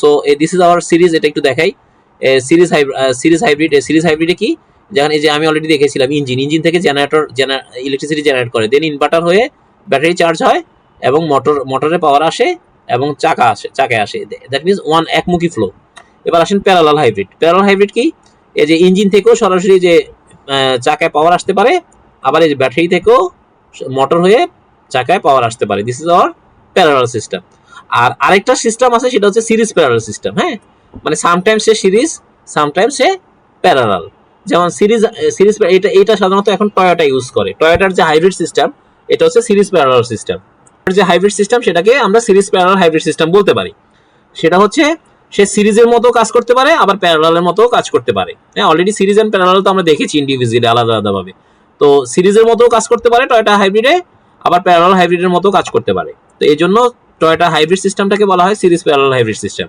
So this is our series এটা একটু দেখাই। সিরিজ সিরিজ হাইব্রিড সিরিজ হাইব্রিডে কি? যেখানে যে আমি অলরেডি দেখেছিলাম ইঞ্জিন ইঞ্জিন থেকে জেনারেটর ইলেকট্রিসিটি জেনারেট করে। দেন ইনভার্টার হয়ে ব্যাটারি চার্জ হয় এবং মোটর মোটরে পাওয়ার আসে এবং চাকা আসে, চাকায় আসে। দ্যাট মিনস ওয়ান একমুখী ফ্লো এবার আসেন প্যারালাল হাইব্রিড প্যারালাল হাইব্রিড কি? এই যে ইঞ্জিন থেকেও সরাসরি যে চাকায় পাওয়ার আসতে পারে, আবার এই যে ব্যাটারি থেকেও মোটর হয়ে চাকায় পাওয়ার আসতে পারে। This is our parallel system আর আরেকটা সিস্টেম আছে, সেটা হচ্ছে সিরিজ প্যারাল সিস্টেম হ্যাঁ? মানে সামটাইমস সে সিরিজ সামটাইমস সে প্যারাল যেমন সিরিজ সিরিজ এটা এটা সাধারণত এখন টয়োটা ইউজ করে। টয়োটার যে হাইব্রিড সিস্টেম এটা হচ্ছে সিরিজ প্যারাল সিস্টেম যে হাইব্রিড সিস্টেম সেটাকে আমরা সিরিজ প্যারাল হাইব্রিড সিস্টেম বলতে পারি। সেটা হচ্ছে, সে সিরিজের মতো কাজ করতে পারে, আবার প্যারালালের মতো কাজ করতে পারে। হ্যাঁ অলরেডি সিরিজ এন্ড প্যারালাল তো আমরা দেখেছি ইন্ডিভিজুয়ালি আলাদা, আলাদাভাবে। তো সিরিজের মতো কাজ করতে পারে টয়োটা হাইব্রিডে আবার প্যারালাল হাইব্রিডের মতো কাজ করতে পারে। তো এই জন্য টয়োটা হাইব্রিড সিস্টেমটাকে বলা হয় সিরিজ প্যারালাল হাইব্রিড সিস্টেম